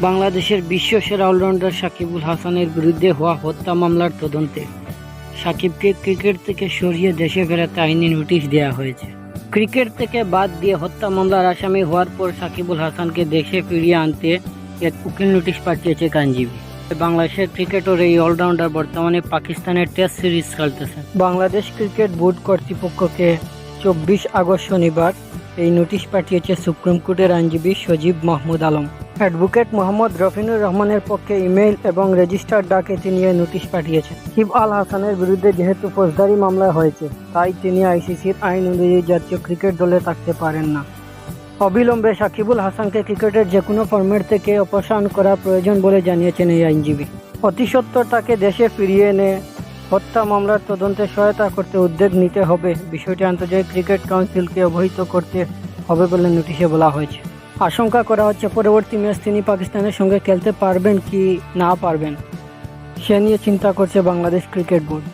বাংলাদেশের বিশ্বসেরা অলরাউন্ডার সাকিবুল হাসানের বিরুদ্ধে হওয়া হত্যা মামলার তদন্তে সাকিবকে ক্রিকেট থেকে সরিয়ে দেশে ফেরাতে আইনি নোটিশ দেওয়া হয়েছে। ক্রিকেট থেকে বাদ দিয়ে হত্যা মামলার আসামি হওয়ার পর সাকিবুল হাসানকে দেশে ফিরিয়ে আনতে এক উকিল নোটিশ পাঠিয়েছে আইনজীবী বাংলাদেশের ক্রিকেটের এই অলরাউন্ডার বর্তমানে পাকিস্তানের টেস্ট সিরিজ খেলতেছে বাংলাদেশ ক্রিকেট বোর্ড কর্তৃপক্ষকে চব্বিশ আগস্ট শনিবার এই নোটিশ পাঠিয়েছে সুপ্রিম কোর্টের আইনজীবী সজীব মাহমুদ আলম। অ্যাডভোকেট মোহাম্মদ রফিনুর রহমানের পক্ষে ইমেইল এবং রেজিস্টার ডাকে তিনি এই নোটিশ পাঠিয়েছেন। শিব আল হাসানের বিরুদ্ধে যেহেতু ফৌজদারি মামলা হয়েছে, তাই তিনি আইসিসির আইন অনুযায়ী জাতীয় ক্রিকেট দলে থাকতে পারেন না। অবিলম্বে সাকিবুল হাসানকে ক্রিকেটের যে কোনো ফর্মেট থেকে অপসারণ করা প্রয়োজন বলে জানিয়েছেন এই আইনজীবী। অতি সত্বর তাকে দেশে ফিরিয়ে এনে হত্যা মামলার তদন্তে সহায়তা করতে উদ্যোগ নিতে হবে। বিষয়টি আন্তর্জাতিক ক্রিকেট কাউন্সিলকে অবহিত করতে হবে বলে নোটিশে বলা হয়েছে। আশঙ্কা করা হচ্ছে পরবর্তী ম্যাচ তিনি পাকিস্তানের সঙ্গে খেলতে পারবেন কি না পারবেন, সে নিয়ে চিন্তা করছে বাংলাদেশ ক্রিকেট বোর্ড।